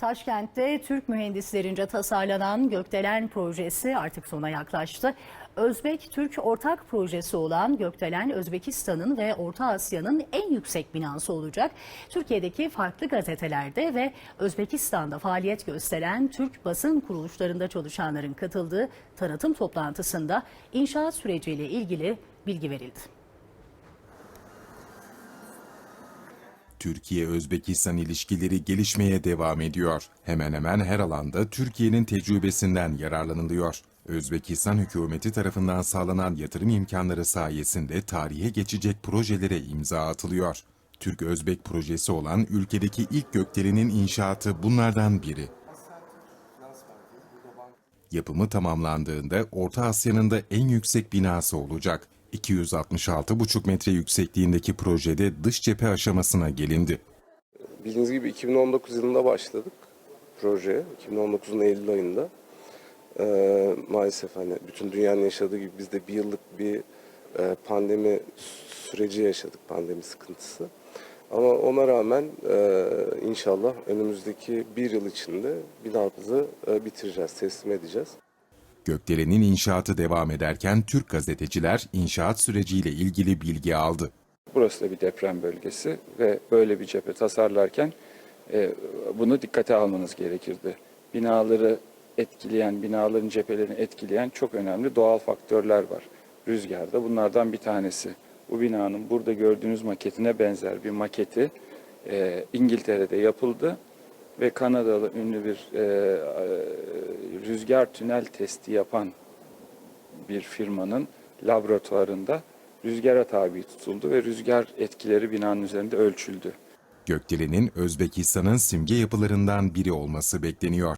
Taşkent'te Türk mühendislerince tasarlanan Gökdelen projesi artık sona yaklaştı. Özbek-Türk ortak projesi olan Gökdelen, Özbekistan'ın ve Orta Asya'nın en yüksek binası olacak. Türkiye'deki farklı gazetelerde ve Özbekistan'da faaliyet gösteren Türk basın kuruluşlarında çalışanların katıldığı tanıtım toplantısında inşaat süreciyle ilgili bilgi verildi. Türkiye-Özbekistan ilişkileri gelişmeye devam ediyor. Hemen hemen her alanda Türkiye'nin tecrübesinden yararlanılıyor. Özbekistan hükümeti tarafından sağlanan yatırım imkanları sayesinde tarihe geçecek projelere imza atılıyor. Türk-Özbek projesi olan ülkedeki ilk gökdelenin inşaatı bunlardan biri. Yapımı tamamlandığında Orta Asya'nın da en yüksek binası olacak. 266,5 metre yüksekliğindeki projede dış cephe aşamasına gelindi. Bildiğiniz gibi 2019 yılında başladık projeye. 2019'un Eylül ayında. Ee, maalesef hani bütün dünyanın yaşadığı gibi biz de bir yıllık bir e, pandemi süreci yaşadık, pandemi sıkıntısı. Ama ona rağmen e, inşallah önümüzdeki bir yıl içinde binamızı e, bitireceğiz, teslim edeceğiz. Gökdelen'in inşaatı devam ederken Türk gazeteciler inşaat süreciyle ilgili bilgi aldı. Burası da bir deprem bölgesi ve böyle bir cephe tasarlarken e, bunu dikkate almanız gerekirdi. Binaları etkileyen, binaların cephelerini etkileyen çok önemli doğal faktörler var. Rüzgarda bunlardan bir tanesi. Bu binanın burada gördüğünüz maketine benzer bir maketi e, İngiltere'de yapıldı ve Kanadalı ünlü bir e, e, rüzgar tünel testi yapan bir firmanın laboratuvarında rüzgara tabi tutuldu ve rüzgar etkileri binanın üzerinde ölçüldü. Gökdelen'in Özbekistan'ın simge yapılarından biri olması bekleniyor.